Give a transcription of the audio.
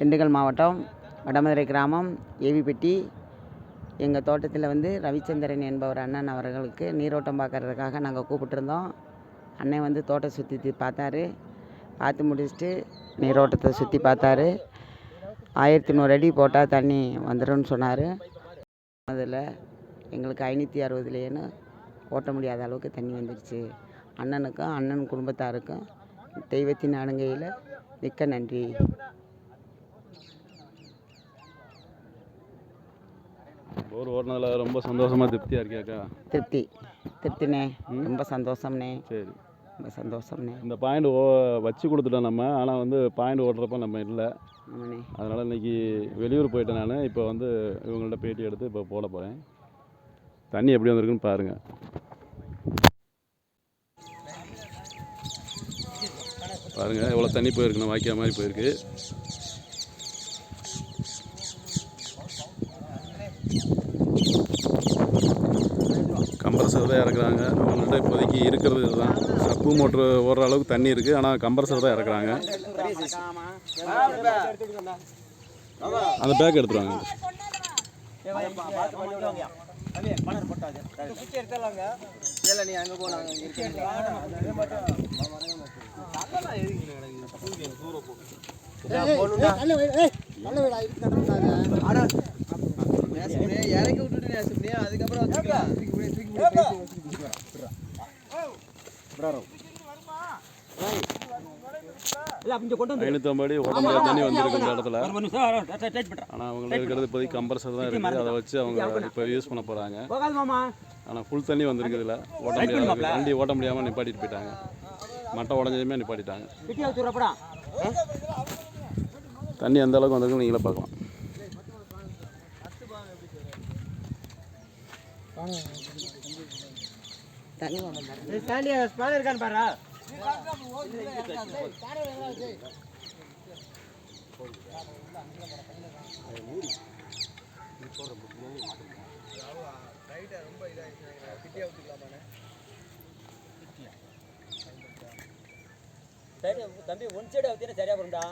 திண்டுக்கல் மாவட்டம் வடமதுரை கிராமம் ஏவிப்பட்டி. எங்கள் தோட்டத்தில் வந்து ரவிச்சந்திரன் என்பவர் அண்ணன் அவர்களுக்கு நீரோட்டம் பார்க்கறதுக்காக நாங்கள் கூப்பிட்டுருந்தோம். அண்ணன் வந்து தோட்டம் சுற்றி பார்த்தாரு. பார்த்து முடிச்சுட்டு நீரோட்டத்தை சுற்றி பார்த்தாரு. ஆயிரத்தி நூறு அடி போட்டால் தண்ணி வந்துடும்னு சொன்னார். அதில் எங்களுக்கு ஐநூற்றி அறுபதுலேன்னு ஓட்ட முடியாத அளவுக்கு தண்ணி வந்துடுச்சு அண்ணனுக்கும் அண்ணன் குடும்பத்தாருக்கும் தெய்வத்தின் அணுகையில் மிக்க நன்றி. போர் ஓடினதில் ரொம்ப சந்தோஷமாக திருப்தியாக இருக்கியாக்கா? திருப்தி. திருப்திண்ணே. ரொம்ப சந்தோஷம்ண்ணே. சரி. ரொம்ப சந்தோஷம்ண்ணே. இந்த பாயிண்ட் ஓ வச்சு கொடுத்துட்டோம் நம்ம. ஆனால் வந்து பாயிண்ட் ஓட்டுறப்ப நம்ம இல்லை. அதனால் இன்னைக்கு வெளியூர் போயிட்டேன் நான். இப்போ வந்து இவங்கள்ட்ட பேட்டி எடுத்து இப்போ போட போகிறேன் தண்ணி எப்படி வந்திருக்குன்னு பாருங்கள் பாருங்கள் எவ்வளோ தண்ணி போயிருக்குண்ணா வாய்க்கா மாதிரி போயிருக்கு. கம்ப்ரஸர் தான் இறக்குறாங்க அவங்கள்ட்ட இப்போதைக்கு இருக்கிறது இதுதான் சப்பு மோட்ரு ஓடுற அளவுக்கு தண்ணி இருக்குது ஆனால் கம்ப்ரஸர் தான் இறக்குறாங்க அந்த பேக் எடுத்துருவாங்க இறக்கி விட்டுட்டு அதுக்கப்புறம் ஓட முடியாத தண்ணி வந்திருக்கு இந்த இடத்துல ஆனால் அவங்க இருக்கிறது இப்போதைக்கு கம்ப்ரஸர் தான் இருக்குது. அதை வச்சு அவங்க இப்போ யூஸ் பண்ண போகிறாங்க ஆனால் ஃபுல் தண்ணி வந்திருக்கு இதில் ஓட்ட முடியாது வண்டி ஓட்ட முடியாமல் நிப்பாட்டிட்டு போயிட்டாங்க. மட்டை உடஞ்சதுமே நிப்பாட்டிட்டாங்க. தண்ணி எந்த அளவுக்கு வந்திருக்குன்னு நீங்களே பார்க்கலாம். தண்ணி கொண்டு வந்தாரு தம்பி ஒன் சைடு சரியா போறா